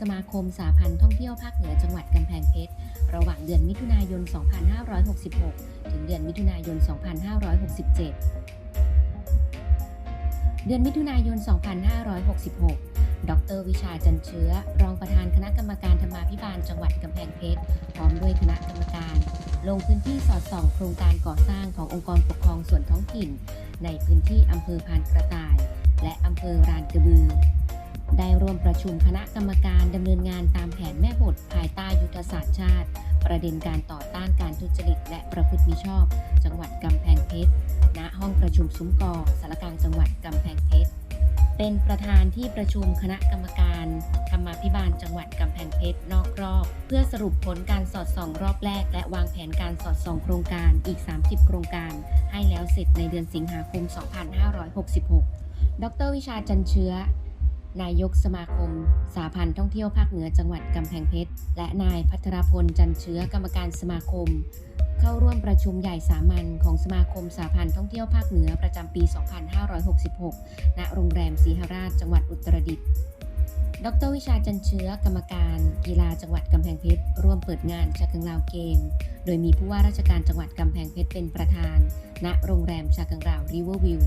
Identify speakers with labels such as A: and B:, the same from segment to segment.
A: สมาคมสาพันธ์ท่องเที่ยวภาคเหนือจังหวัดกำแพงเพชร ระหว่างเดือนมิถุนายน 2566 ถึงเดือนมิถุนายน 2567 เดือนมิถุนายน 2566 ดรวิชาจันเชื้อ รองประธานคณะกรรมการธรรมาภิบาลจังหวัดกำแพงเพชร พร้อมด้วยคณะกรรมการ ลงพื้นที่สอดส่องโครงการก่อสร้างขององค์กรปกครองส่วนท้องถิ่น ในพื้นที่อำเภอพานกระต่าย และอำเภอรานกระบือ ได้ร่วมประชุมคณะกรรมการดำเนินงานตามแผนแม่บทภายใต้ยุทธศาสตร์ชาติ ประเด็นการต่อต้านการทุจริตและประพฤติมิชอบ จังหวัดกำแพงเพชร ณ ห้องประชุมซุ้มกอสารกลางจังหวัดกำแพงเพชร เป็นประธานที่ประชุมคณะกรรมการธรรมาภิบาลจังหวัดกำแพงเพชรนอกรอบ เพื่อสรุปผลการสอดส่องรอบแรก และวางแผนการสอดส่องโครงการอีก 30 โครงการ ให้แล้วเสร็จในเดือนสิงหาคม 2566 ดรวิชาจันเชื้อ นายกสมาคม สาพันธ์ท่องเที่ยวภาคเหนือจังหวัดกำแพงเพชร และนายพัทรพลจันเชื้อกรรมการสมาคม เข้าร่วมประชุมใหญ่สามัญของสมาคมสาพันธ์ท่องเที่ยวภาคเหนือประจำปี 2566 ณ โรงแรมศรีหราชจังหวัดอุตรดิตถ์ดรวิชาจันเชื้อกรรมการ กีฬาจังหวัดกำแพงเพชร ร่วมเปิดงานชากังลาวเกม โดยมีผู้ว่าราชการจังหวัดกำแพงเพชรเป็นประธาน ณ โรงแรมชากังราวริเวอร์วิว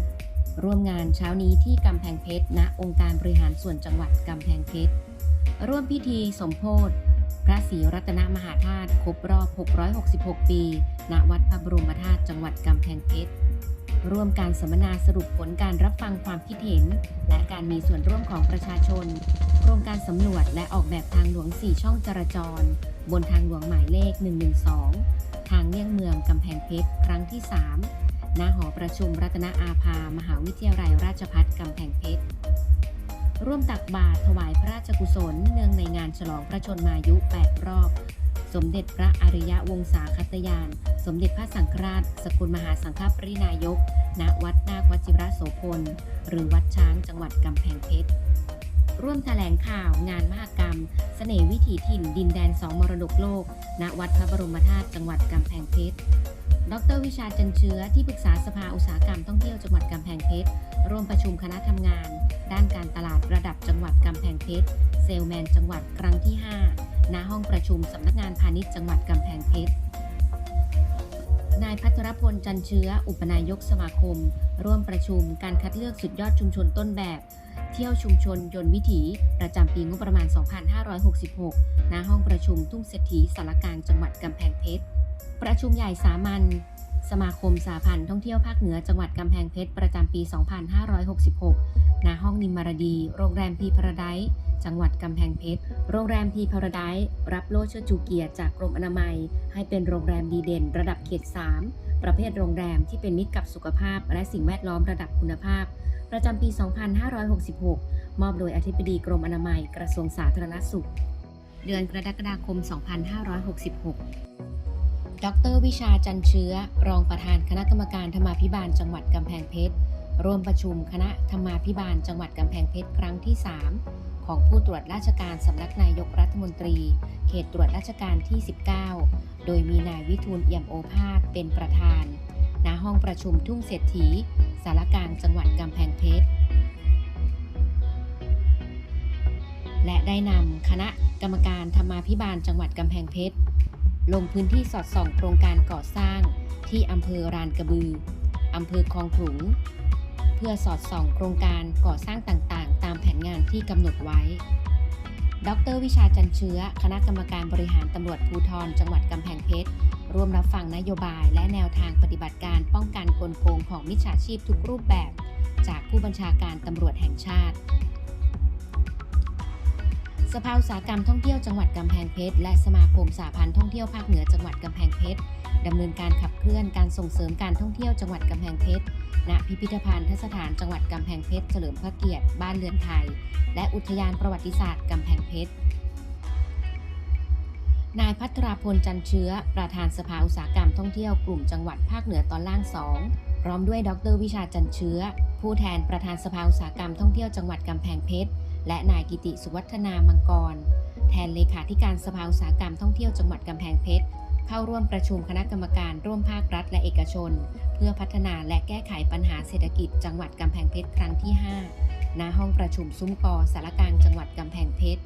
A: ร่วมงานเช้านี้ที่กำแพงเพชรณองค์การบริหารส่วนจังหวัดกำแพงเพชรร่วมพิธีสมโพธิพระศรีรัตนมหาธาตุครบรอบ 666 ปี ณ วัดพระบรมธาตุจังหวัดกำแพงเพชร ร่วมการสัมมนาสรุปผลการรับฟังความคิดเห็น และการมีส่วนร่วมของประชาชน โครงการสำรวจและออกแบบทางหลวง 4 ช่องจราจร บนทางหลวงหมายเลข 112 ทางเลี่ยงเมืองกำแพงเพชร ครั้งที่ 3 ณหอประชุมรัตนอาภา มหาวิทยาลัยราชภัฏกำแพงเพชร ร่วมตักบาตรถวายพระราชกุศล เนื่องในงานฉลองพระชนมายุ 8 รอบ สมเด็จพระอริยวงศาคตยาน สมเด็จพระสังฆราช สกุลมหาสังฆปรินายก ณ วัดนาควชิระโสพล หรือวัดช้างจังหวัดกำแพงเพชรร่วมแถลงข่าวงานมหกรรมเสน่ห์วิถีถิ่นดินแดนสองมรดกโลก ณ วัดพระบรมธาตุจังหวัดกำแพงเพชร ดรวิชาจันเชื้อที่ปรึกษาสภาอุตสาหกรรมท่องเที่ยวจังหวัดกำแพงเพชรร่วมประชุมคณะทำงาน ด้านการตลาดระดับจังหวัดกำแพงเพชรเซลแมนจังหวัดครั้งที่ 5 ณ ห้องประชุมสำนักงานพาณิชย์จังหวัดกำแพงเพชรนายพัทรพลจันเชื้อ อุปนายกสมาคม ร่วมประชุมการคัดเลือกสุดยอดชุมชนต้นแบบ เที่ยวชุมชนยนต์วิถี ประจำปีงบประมาณ 2566 ณ ห้องประชุมทุ่งเศรษฐีสารกลางจังหวัดกำแพงเพชร ประชุมใหญ่สามัญสมาคมสาพันธ์ท่องเที่ยวภาคเหนือจังหวัดกำแพงเพชรประจำปี 2566 ณ ห้องนิมมารดี โรงแรมพีพาราไดจังหวัดกำแพงเพชร โรงแรมพีพาราไดรับโล่เชิดชูเกียรติจากกรมอนามัย ให้เป็นโรงแรมดีเด่นระดับเขต 3 ประเภทโรงแรมที่เป็นมิตรกับสุขภาพ และสิ่งแวดล้อมระดับคุณภาพ ประจำปี 2566 มอบโดยอธิบดีกรมอนามัย กระทรวงสาธารณสุข เดือนกรกฎาคม 2566 ดรวิชาจันเชื้อ รองประธานคณะกรรมการธรรมาภิบาลจังหวัดกำแพงเพชรร่วมประชุมคณะธรรมาภิบาลจังหวัดกำแพงเพชรครั้งที่ 3 ของผู้ตรวจราชการสำนักนายกรัฐมนตรี เขตตรวจราชการที่ 19 โดยมีนายวิทูลเอี่ยมโอภาสเป็นประธาน ณ ห้องประชุมทุ่งเศรษฐี สารกลางจังหวัดกำแพงเพชร และได้นำคณะกรรมการธรรมาภิบาลจังหวัดกำแพงเพชร ลงพื้นที่สอดส่องโครงการก่อสร้าง ที่อำเภอรานกระบือ อำเภอคลองขลุง เพื่อสอดส่องโครงการก่อสร้างต่างๆ ตามแผนงานที่กำหนดไว้ ดรวิชาจันเชื้อ คณะกรรมการบริหารตำรวจภูธรจังหวัดกำแพงเพชร ร่วมรับฟังนโยบายและแนวทางปฏิบัติการป้องกันกลโกงของมิจฉาชีพทุกรูปแบบ จากผู้บัญชาการตำรวจแห่งชาติ สภาอุตสาหกรรมท่องเที่ยวจังหวัดกำแพงเพชรและสมาคมสาพันธ์ท่องเที่ยวภาคเหนือจังหวัดกำแพงเพชรดำเนินการขับเคลื่อนการส่งเสริมการท่องเที่ยวจังหวัดกำแพงเพชรณพิพิธภัณฑ์สถานจังหวัดกำแพงเพชรเฉลิมพระเกียรติบ้านเรือนไทย และอุทยานประวัติศาสตร์กำแพงเพชรนายพัทราพลจันเชื้อ ประธานสภาอุตสาหกรรมท่องเที่ยวกลุ่มจังหวัดภาคเหนือตอนล่าง2พร้อมด้วยดรวิชาจันเชื้อ ผู้แทนประธานสภาอุตสาหกรรมท่องเที่ยวจังหวัดกำแพงเพชร และนายกิติสุวัฒนามังกร แทนเลขาธิการสภาอุตสาหกรรมท่องเที่ยวจังหวัดกำแพงเพชรเข้าร่วมประชุมคณะกรรมการร่วมภาครัฐและเอกชน เพื่อพัฒนาและแก้ไขปัญหาเศรษฐกิจจังหวัดกำแพงเพชรครั้งที่ 5 ณห้องประชุมซุ้มกอสารกลางจังหวัดกำแพงเพชร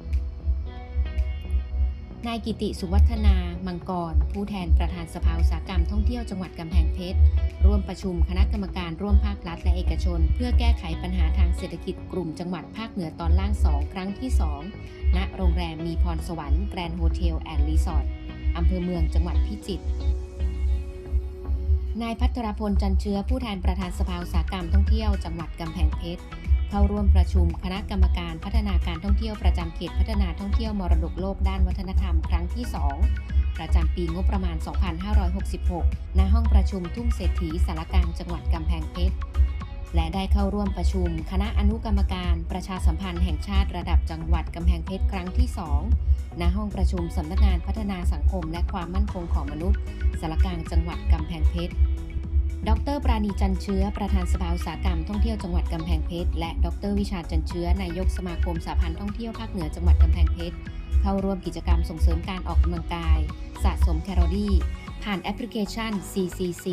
A: นายกิติสุวัฒนา มังกร ผู้แทนประธานสภาอุตสาหกรรมท่องเที่ยวจังหวัดกำแพงเพชร ร่วมประชุมคณะกรรมการร่วมภาครัฐและเอกชน เพื่อแก้ไขปัญหาทางเศรษฐกิจกลุ่มจังหวัดภาคเหนือตอนล่าง 2 ครั้งที่ 2 ณ โรงแรมมีพรสวรรค์แกรนด์โฮเทลแอนด์รีสอร์ทอำเภอเมืองจังหวัดพิจิตรนายพัทรพลจันเชื้อผู้แทนประธานสภาอุตสาหกรรมท่องเที่ยวจังหวัดกำแพงเพชร เข้าร่วมประชุมคณะกรรมการพัฒนาการท่องเที่ยวประจำเขตพัฒนาท่องเที่ยวมรดกโลกด้านวัฒนธรรมครั้งที่ 2 ประจำปีงบประมาณ 2566 ณ ห้องประชุมทุ่งเศรษฐีสารกลางจังหวัดกำแพงเพชร และได้เข้าร่วมประชุม คณะอนุกรรมการประชาสัมพันธ์แห่งชาติระดับจังหวัดกำแพงเพชรครั้งที่ 2 ณ ห้องประชุมสำนักงานพัฒนาสังคมและความมั่นคงของมนุษย์สารกลางจังหวัดกำแพงเพชร ดรปราณีจันเชื้อ ประธานสภาอุตสาหกรรมท่องเที่ยวจังหวัดกำแพงเพชร และดรวิชาจันเชื้อ นายกสมาคมสาพันธ์ท่องเที่ยวภาคเหนือจังหวัดกำแพงเพชร เข้าร่วมกิจกรรมส่งเสริมการออกกำลังกาย สะสมแคลอรี่ ผ่านแอปพลิเคชัน CCC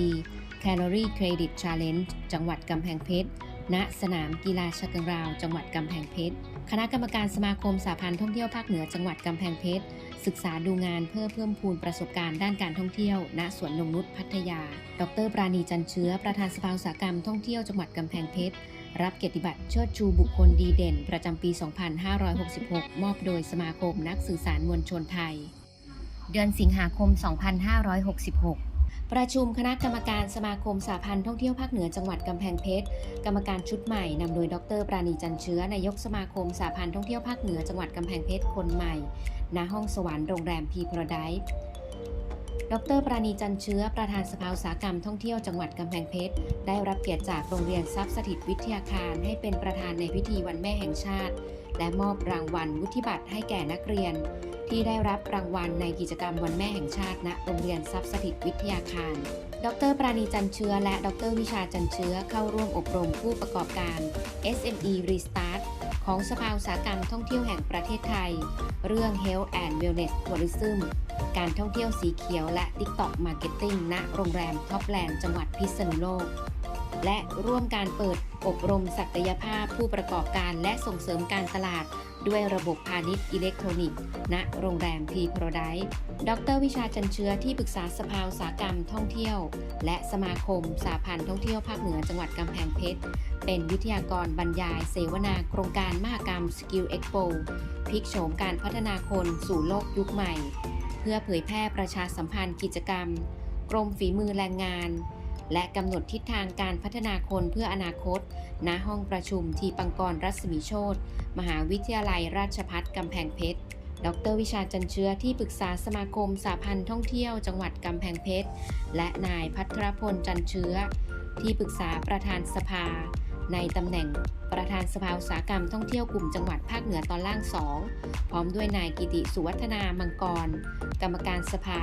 A: Calorie Credit Challenge จังหวัดกำแพงเพชร ณ สนามกีฬาชักกังราว จังหวัดกำแพงเพชร คณะกรรมการสมาคมสาพันธ์ท่องเที่ยวภาคเหนือจังหวัดกำแพงเพชร ศึกษาดูงานเพื่อเพิ่มพูนประสบการณ์ด้านการท่องเที่ยว ณสวนนงนุษย์พัทยา ดร ปราณีจันเชื้อ ประธานสภาอุตสาหกรรมท่องเที่ยวจังหวัดกำแพงเพชร รับเกียรติบัตรเชิดชูบุคคลดีเด่น ประจำปี 2566 มอบโดยสมาคมนักสื่อสารมวลชนไทย เดือนสิงหาคม 2566 ประชุมคณะกรรมการสมาคมสาพันธ์ท่องเที่ยวภาคเหนือจังหวัดกำแพงเพชร กรรมการชุดใหม่นำโดยดรปราณีจันเชื้อนายกสมาคมสาพันธ์ท่องเที่ยวภาคเหนือจังหวัดกำแพงเพชรคนใหม่ณห้องสวรรค์โรงแรมพีพรไดฟ์ดรปราณีจันเชื้อ ประธานสภาอุตสาหกรรมท่องเที่ยวจังหวัดกำแพงเพชร ได้รับเกียรติจากโรงเรียนทรัพย์สถิตวิทยาคารให้เป็นประธานในพิธีวันแม่แห่งชาติ และมอบรางวัลวุฒิบัตรให้แก่นักเรียน ที่ได้รับรางวัลในกิจกรรมวันแม่แห่งชาติณโรงเรียนทรัพย์สถิตวิทยาคาร ดรปราณีจันเชื้อ และ ดรวิชาจันเชื้อเข้าร่วมอบรมผู้ประกอบการ SME Restart ของสภาอุตสาหกรรมท่องเที่ยวแห่งประเทศไทย เรื่อง Health and Wellness Tourism การท่องเที่ยวสีเขียวและ TikTok Marketing ณ โรงแรมท็อปแลนด์จังหวัดพิษณุโลก และร่วมการเปิดอบรมศักยภาพผู้ประกอบการและส่งเสริมการตลาด ด้วยระบบพาณิชย์อิเล็กทรอนิกส์ ณ โรงแรมพีโปรไดดรวิชาจันเชื้อที่ปรึกษาสภาอุตสาหกรรมท่องเที่ยว และสมาคมสาพันธ์ท่องเที่ยวภาคเหนือจังหวัดกำแพงเพชร เป็นวิทยากรบรรยายเสวนาโครงการมหกรรม Skill Expo พลิกโฉมการพัฒนาคนสู่โลกยุคใหม่ เพื่อเผยแพร่ประชาสัมพันธ์กิจกรรม กรมฝีมือแรงงาน และกำหนดทิศทางการพัฒนาคนเพื่ออนาคต ณ ห้องประชุมทีปังกรรัศมีโชตมหาวิทยาลัยราชภัฏกำแพงเพชร ดรวิชาจันเชื้อที่ปรึกษาสมาคมสาพันธ์ท่องเที่ยวจังหวัดกำแพงเพชร และนายพัทรพลจันเชื้อ ที่ปรึกษาประธานสภา ในตำแหน่งประธานสภาอุตสาหกรรมท่องเที่ยวกลุ่มจังหวัดภาคเหนือตอนล่าง 2 พร้อมด้วยนายกิติสุวัฒนามังกร กรรมการสภา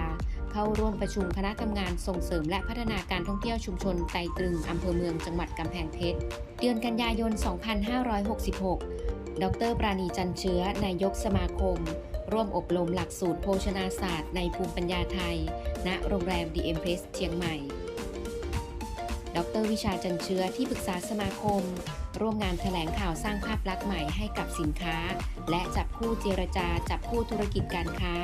A: เข้าร่วมประชุมคณะทำงานส่งเสริมและพัฒนาการท่องเที่ยวชุมชนไตรตรึงอำเภอเมืองจังหวัดกำแพงเพชร เดือนกันยายน 2566 ดรปราณีจันเชื้อ นายกสมาคม ร่วมอบรมหลักสูตรโภชนาศาสตร์ในภูมิปัญญาไทย ณ โรงแรมดีเอ็มเพรสเชียงใหม่ ดรวิชาจันเชื้อที่ปรึกษาสมาคม ร่วมงานแถลงข่าวสร้างภาพลักษณ์ใหม่ให้กับสินค้า และจับคู่เจรจาจับคู่ธุรกิจการค้า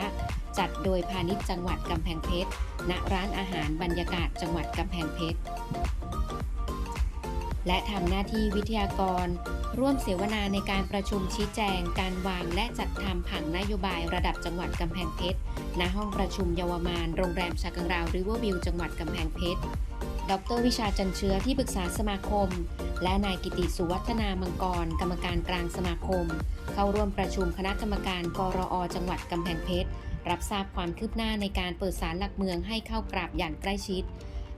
A: จัดโดยพาณิชย์จังหวัดกำแพงเพชร ณ ร้านอาหารบรรยากาศจังหวัดกำแพงเพชร และทำหน้าที่วิทยากร ร่วมเสวนาในการประชุมชี้แจง การวางและจัดทำผังนโยบายระดับจังหวัดกำแพงเพชร ณ ห้องประชุมเยาวมานโรงแรมชากังราวริเวอร์วิวจังหวัดกำแพงเพชร ดรวิชาจันเชื้อที่ปรึกษาสมาคม และนายกิติสุวัฒนามังกร กรรมการกลางสมาคม เข้าร่วมประชุมคณะกรรมการกรอจังหวัดกำแพงเพชร รับทราบความคืบหน้าในการเปิดศาลหลักเมืองให้เข้ากราบอย่างใกล้ชิด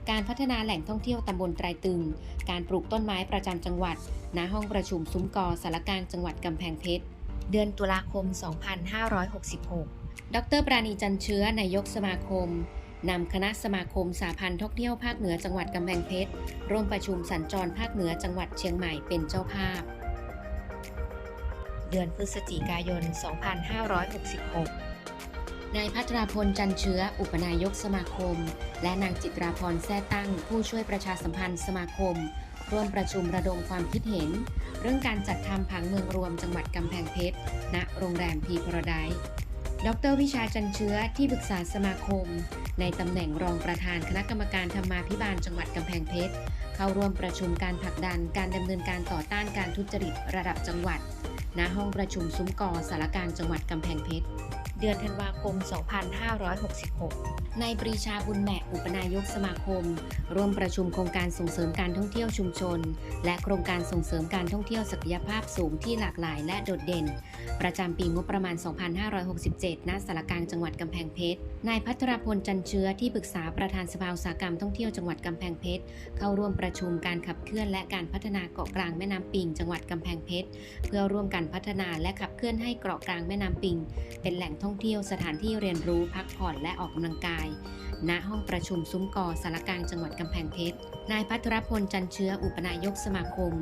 A: การพัฒนาแหล่งท่องเที่ยวตำบลไตรตึง การปลูกต้นไม้ประจำจังหวัด ณ ห้องประชุมซุ้มกอสารกลางจังหวัดกำแพงเพชร เดือนตุลาคม 2566 ดรปราณีจันเชื้อนายกสมาคมนำคณะสมาคมสาพันธ์ท่องเที่ยวภาคเหนือจังหวัดกำแพงเพชร ร่วมประชุมสัญจรภาคเหนือจังหวัดเชียงใหม่เป็นเจ้าภาพ เดือนพฤศจิกายน 2566 นายพัทราพลจันเชื้อ อุปนายกสมาคม และนางจิตราพรแท้ตั้ง ผู้ช่วยประชาสัมพันธ์สมาคม ร่วมประชุมระดมความคิดเห็น เรื่องการจัดทำผังเมืองรวมจังหวัดกำแพงเพชร ณ โรงแรมพีพรไดดรวิชาจันเชื้อที่ปรึกษาสมาคม ในตำแหน่งรองประธานคณะกรรมการธรรมาภิบาลจังหวัดกำแพงเพชร เข้าร่วมประชุมการผลักดันการดำเนินการต่อต้านการทุจริตระดับจังหวัด ณ ห้องประชุมซุ้มกอสารกางจังหวัดกำแพงเพชร ดือนธันวาคม 2566 นายปรีชาบุญแมะอุปนายกสมาคม ร่วมประชุมโครงการส่งเสริมการท่องเที่ยวชุมชน และโครงการส่งเสริมการท่องเที่ยวศักยภาพสูงที่หลากหลายและโดดเด่น ประจำปีงบประมาณ 2567 ณ สารกลางจังหวัดกำแพงเพชร นายพัทรพลจันเชื้อที่ปรึกษาประธานสภาอุตสาหกรรมท่องเที่ยวจังหวัดกำแพงเพชร เข้าร่วมประชุมการขับเคลื่อนและการพัฒนาเกาะกลางแม่น้ำปิง จังหวัดกำแพงเพชร เพื่อร่วมกันพัฒนาและขับเคลื่อนให้เกาะกลางแม่น้ำปิง เป็นแหล่งท่องเที่ยวสถานที่เรียนรู้พักผ่อนและออกกำลังกาย ณห้องประชุมซุ้มกอสารกลางจังหวัดกำแพงเพชร นายพัทรพลจันเชื้ออุปนายกสมาคม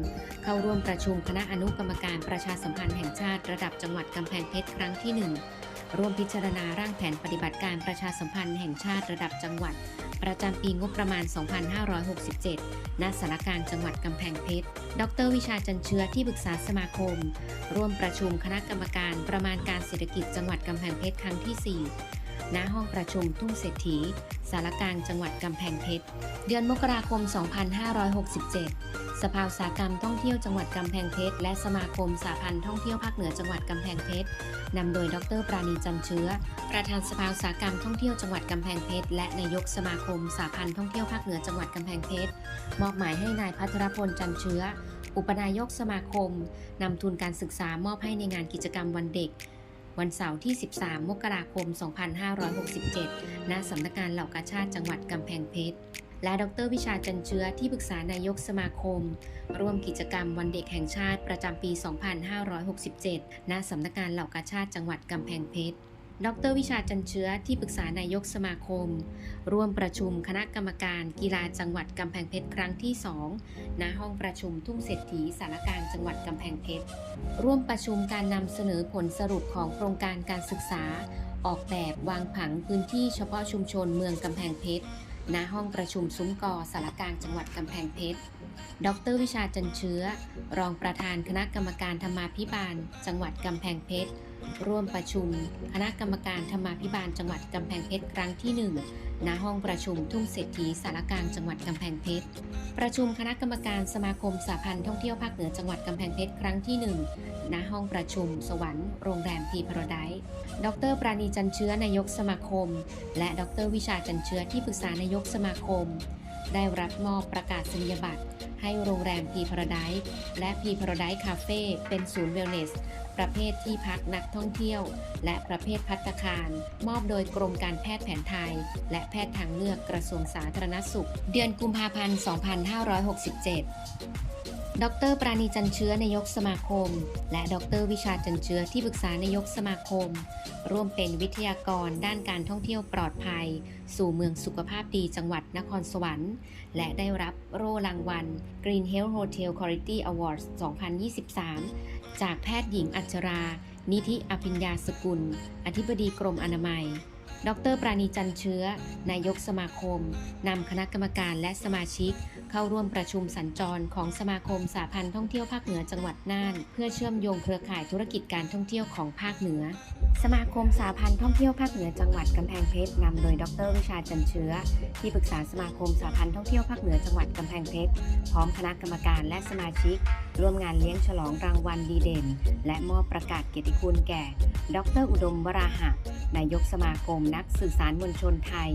A: เข้าร่วมประชุมคณะอนุกรรมการประชาสัมพันธ์แห่งชาติระดับจังหวัดกำแพงเพชรครั้งที่ 1 ร่วมพิจารณาร่างแผนปฏิบัติการประชาสัมพันธ์แห่งชาติระดับจังหวัด ประจำปีงบประมาณ 2567 ณ สารการจังหวัดกำแพงเพชร ดรวิชาจันเชื้อที่ปรึกษาสมาคม ร่วมประชุมคณะกรรมการประมาณการเศรษฐกิจจังหวัดกำแพงเพชรครั้งที่ 4 ณ ห้องประชุมทุ่งเศรษฐี สารการจังหวัดกำแพงเพชร เดือนมกราคม 2567 สภาอุตสาหกรรมท่องเที่ยวจังหวัดกำแพงเพชรและสมาคมสาพันธ์ท่องเที่ยวภาคเหนือจังหวัดกำแพงเพชรนำโดยดรปราณีจันเชื้อ ประธานสภาอุตสาหกรรมท่องเที่ยวจังหวัดกำแพงเพชรและนายกสมาคมสาพันธ์ท่องเที่ยวภาคเหนือจังหวัดกำแพงเพชรมอบหมายให้นายพัทรพลจันเชื้อ อุปนายกสมาคมนำทุนการศึกษามอบให้ในงานกิจกรรมวันเด็กวันเสาร์ที่ 13 มกราคม 2567 ณ สำนักงานเหล่ากาชาติจังหวัดกำแพงเพชร และดรวิชาจันเชื้อที่ปรึกษานายกสมาคม ร่วมกิจกรรมวันเด็กแห่งชาติประจำปี 2567 ณ สำนักงานเหล่ากาชาติจังหวัดกำแพงเพชรดรวิชาจันเชื้อที่ปรึกษานายกสมาคม ร่วมประชุมคณะกรรมการกีฬาจังหวัดกำแพงเพชรครั้งที่ 2 ณ ห้องประชุมทุ่งเศรษฐีสารกางจังหวัดกำแพงเพชร ร่วมประชุมการนำเสนอผลสรุปของโครงการการศึกษา ออกแบบวางผังพื้นที่เฉพาะชุมชนเมืองกำแพงเพชร ณห้องประชุมซุ้มกอสารกลางจังหวัดกำแพงเพชร ดรวิชาจันเชื้อ รองประธานคณะกรรมการธรรมาภิบาล จังหวัดกำแพงเพชร ร่วมประชุม คณะกรรมการธรรมาภิบาลจังหวัดกำแพงเพชรครั้งที่ 1 ณห้องประชุมทุ่งเศรษฐีสารกลางจังหวัดกำแพงเพชร ประชุมคณะกรรมการสมาคมสาพันธ์ท่องเที่ยวภาคเหนือจังหวัดกำแพงเพชรครั้งที่ 1 ณ ห้องประชุม สวรรค์โรงแรมพีพารไดดรปราณีจันเชื้อนายกสมาคม และดรวิชาจันเชื้อที่ปรึกษานายกสมาคม ได้รับมอบประกาศนียบัตร ให้โรงแรมพีพรไดและพีพรไดคาเฟ่เป็นศูนย์เวลเนส ประเภทที่พักนักท่องเที่ยว และประเภทพัตตาคาร มอบโดยกรมการแพทย์แผนไทย และแพทย์ทางเลือกกระทรวงสาธารณสุข เดือนกุมภาพันธ์ 2567 ดร ปราณีจันเชื้อนายกสมาคม และดร วิชาจันเชื้อที่ปรึกษานายกสมาคม ร่วมเป็นวิทยากรด้านการท่องเที่ยวปลอดภัย สู่เมืองสุขภาพดีจังหวัดนครสวรรค์ และได้รับโล่รางวัล Green Health Hotel Quality Awards 2023 จากแพทย์หญิงอัชรา นิธิอภิญญาสกุล อธิบดีกรมอนามัย ดรปราณีจันเชื้อ นายกสมาคม นำคณะกรรมการและสมาชิก เข้าร่วมประชุมสัญจรของสมาคมสาพันธ์ท่องเที่ยวภาคเหนือจังหวัดน่าน เพื่อเชื่อมโยงเครือข่ายธุรกิจการท่องเที่ยวของภาคเหนือ สมาคมสาพันธ์ท่องเที่ยวภาคเหนือจังหวัดกำแพงเพชรนำโดยดรวิชาจันเชื้อ ที่ปรึกษาสมาคมสาพันธ์ท่องเที่ยวภาคเหนือจังหวัดกำแพงเพชรพร้อมคณะกรรมการและสมาชิก ร่วมงานเลี้ยงฉลองรางวัลดีเด่น และมอบประกาศเกียรติคุณแก่ ดรอุดมวราหะนายกสมาคมนักสื่อสารมวลชนไทย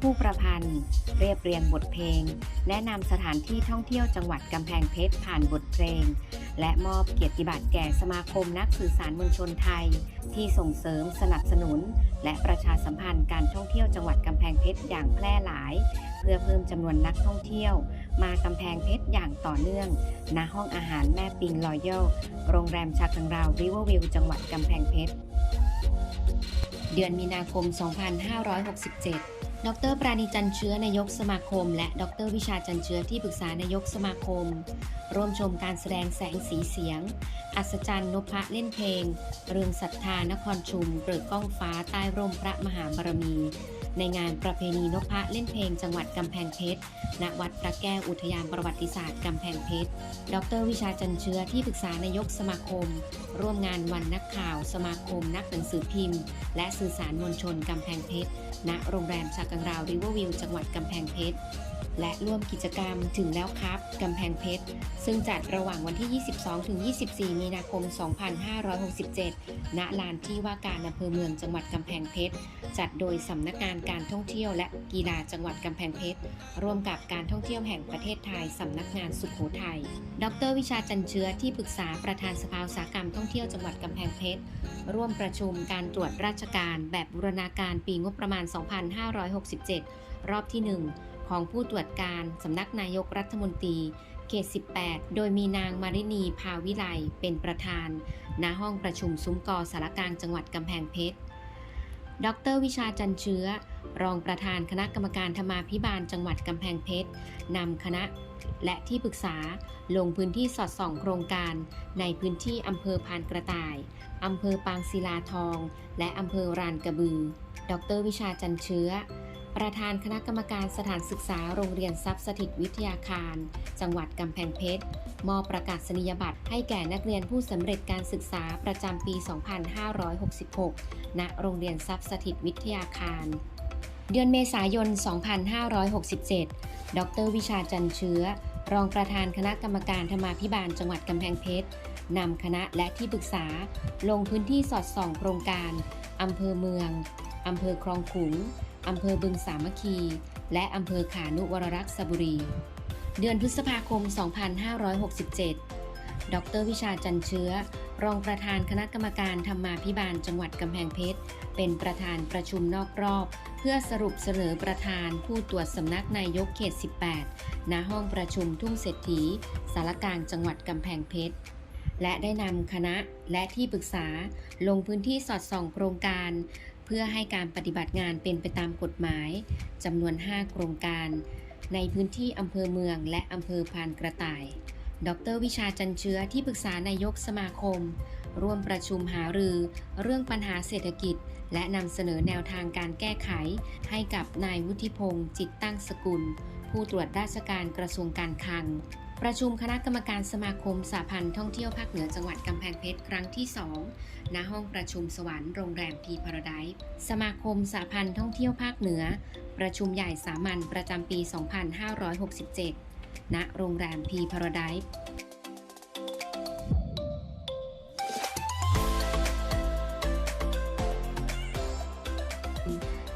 A: ผู้ประพันธ์ เรียบเรียงบทเพลง แนะนำสถานที่ท่องเที่ยวจังหวัดกำแพงเพชรผ่านบทเพลง และมอบเกียรติบัตรแก่สมาคมนักสื่อสารมวลชนไทย ที่ส่งเสริมสนับสนุน และประชาสัมพันธ์การท่องเที่ยวจังหวัดกำแพงเพชรอย่างแพร่หลาย เพื่อเพิ่มจำนวนนักท่องเที่ยว มากำแพงเพชรอย่างต่อเนื่อง ณ ห้องอาหารแม่ปิงรอยัลโรงแรมชากังราวริเวอร์วิวจังหวัดกำแพงเพชร เดือนมีนาคม 2567ดรปราณีจันเชื้อนายกสมาคม และดรวิชาจันเชื้อที่ปรึกษานายกสมาคม ร่วมชมการแสดงแสงสีเสียง อัศจรรย์นพะเล่นเพลง เรืองศรัทธานครชุมเปิดกล้องฟ้าใต้ร่มพระมหาบารมี ในงานประเพณีนพะเล่นเพลงจังหวัดกำแพงเพชร ณ วัดพระแก้วอุทยานประวัติศาสตร์กำแพงเพชร ดรวิชาจันเชื้อที่ปรึกษานายกสมาคม ร่วมงานวันนักข่าว สมาคม นักหนังสือพิมพ์ และสื่อสารมวลชนกำแพงเพชร ณ โรงแรมชากังราวริเวอร์วิวจังหวัดกำแพงเพชร และร่วมกิจกรรมถึงแล้วครับกำแพงเพชร ซึ่งจัดระหว่างวันที่ 22-24 มีนาคม 2567 ณ ลานที่ว่าการอำเภอเมืองจังหวัดกำแพงเพชร จัดโดยสำนักงานการท่องเที่ยวและกีฬาจังหวัดกำแพงเพชร ร่วมกับการท่องเที่ยวแห่งประเทศไทยสำนักงานสุขโขทัย ดร วิชาจันเชื้อที่ปรึกษาประธานสภาอุตสาหกรรมท่องเที่ยวจังหวัดกำแพงเพชร ร่วมประชุมการตรวจราชการแบบบูรณาการปีงบประมาณ 2567 รอบที่ 1 ของผู้ตรวจการสำนักนายกรัฐมนตรี เขต 18 โดยมีนางมารินีภาวิไลเป็นประธาน ณ ห้องประชุมซุ้มกอสารกลางจังหวัดกำแพงเพชร ดรวิชาจันเชื้อ รองประธานคณะกรรมการธรรมาภิบาลจังหวัดกำแพงเพชรนำคณะและที่ปรึกษาลงพื้นที่สอดส่องโครงการ ในพื้นที่อำเภอพานกระต่าย อำเภอปางศิลาทอง และอำเภอรานกระบือ ดรวิชาจันเชื้อ ประธานคณะกรรมการสถานศึกษาโรงเรียนทรัพย์สถิตวิทยาคาร จังหวัดกำแพงเพชร มอบประกาศนียบัตรให้แก่นักเรียนผู้สำเร็จการศึกษาประจำปี 2566 ณ โรงเรียนทรัพย์สถิตวิทยาคาร เดือนเมษายน 2567 ดร วิชาจันเชื้อ รองประธานคณะกรรมการธรรมาภิบาลจังหวัดกำแพงเพชรนำคณะและที่ปรึกษา ลงพื้นที่สอดส่องโครงการอำเภอเมืองอำเภอคลองขุง อำเภอบึงสามัคคี และอำเภอขานุวรรักษบุรี เดือนพฤษภาคม 2567 ดรวิชาจันเชื้อ รองประธานคณะกรรมการธรรมาภิบาลจังหวัดกำแพงเพชร เป็นประธานประชุมนอกรอบ เพื่อสรุปเสนอประธานผู้ตรวจสำนักนายกเขต 18 ณ ห้องประชุมทุ่งเศรษฐี สารกลางจังหวัดกำแพงเพชรและได้นำคณะและที่ปรึกษาลงพื้นที่สอดส่องโครงการ พื่อให้การปฏิบัติงานเป็นไปตามกฎหมายจำนวน 5 โครงการ ในพื้นที่อำเภอเมืองและอำเภอพานกระต่าย ดรวิชาจันเชื้อที่ปรึกษานายกสมาคม ร่วมประชุมหารือ เรื่องปัญหาเศรษฐกิจ และนำเสนอแนวทางการแก้ไข ให้กับนายวุฒิพงศ์จิตตั้งสกุล ผู้ตรวจราชการกระทรวงการคลัง ประชุมคณะกรรมการสมาคมสาพันธ์ท่องเที่ยวภาคเหนือจังหวัดกำแพงเพชรครั้งที่ 2 ณ ห้องประชุมสวรรค์โรงแรมพีพาราไดซ์สมาคมสาพันธ์ท่องเที่ยวภาคเหนือ ประชุมใหญ่สามัญประจำปี 2567 ณ โรงแรมพีพาราไดซ์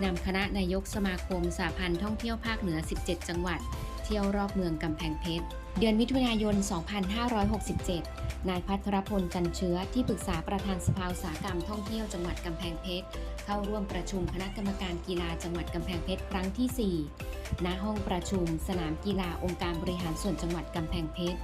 A: นำคณะนายกสมาคมสาพันธ์ท่องเที่ยวภาคเหนือ 17 จังหวัด เที่ยวรอบเมืองกำแพงเพชร เดือนมิถุนายน 2567 นายพัทรพลจันเชื้อที่ปรึกษาประธานสภาอุตสาหกรรมท่องเที่ยวจังหวัดกำแพงเพชร เข้าร่วมประชุมคณะกรรมการกีฬาจังหวัดกำแพงเพชรครั้งที่ 4 ณ ห้องประชุม สนามกีฬาองค์การบริหารส่วนจังหวัดกำแพงเพชร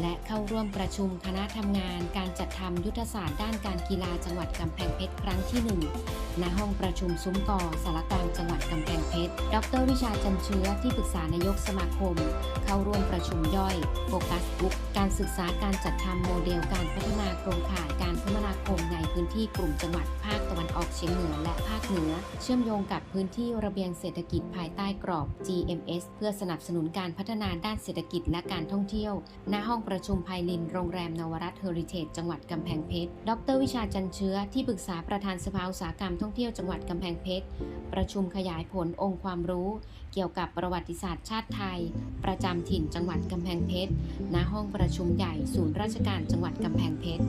A: และเข้าร่วมประชุมคณะทำงานการจัดทำยุทธศาสตร์ด้านการกีฬาจังหวัดกำแพงเพชรครั้งที่ 1 ณ ห้องประชุมซุ้มกอสารกลางจังหวัดกำแพงเพชร ดรวิชาจันเชื้อที่ปรึกษานายกสมาคม เข้าร่วมประชุมย่อยโฟกัสบุ๊กการศึกษาการจัดทำโมเดลการพัฒนาโครงข่ายการคมนาคมในพื้นที่กลุ่มจังหวัดภาคตะวันออกเฉียงเหนือและภาคเหนือ เชื่อมโยงกับพื้นที่ระเบียงเศรษฐกิจภายใต้กรอบ GMS เพื่อสนับสนุนการพัฒนาด้านเศรษฐกิจและการท่องเที่ยว ณห้องประชุมไพลินโรงแรมนวรัตเฮอริเทจจังหวัดกำแพงเพชร ดรวิชาจันเชื้อที่ปรึกษาประธานสภาอุตสาหกรรมท่องเที่ยวจังหวัดกำแพงเพชร ประชุมขยายผลองค์ความรู้ เกี่ยวกับประวัติศาสตร์ชาติไทย ประจำถิ่นจังหวัดกำแพงเพชร ณ ห้องประชุมใหญ่ศูนย์ราชการจังหวัดกำแพงเพชร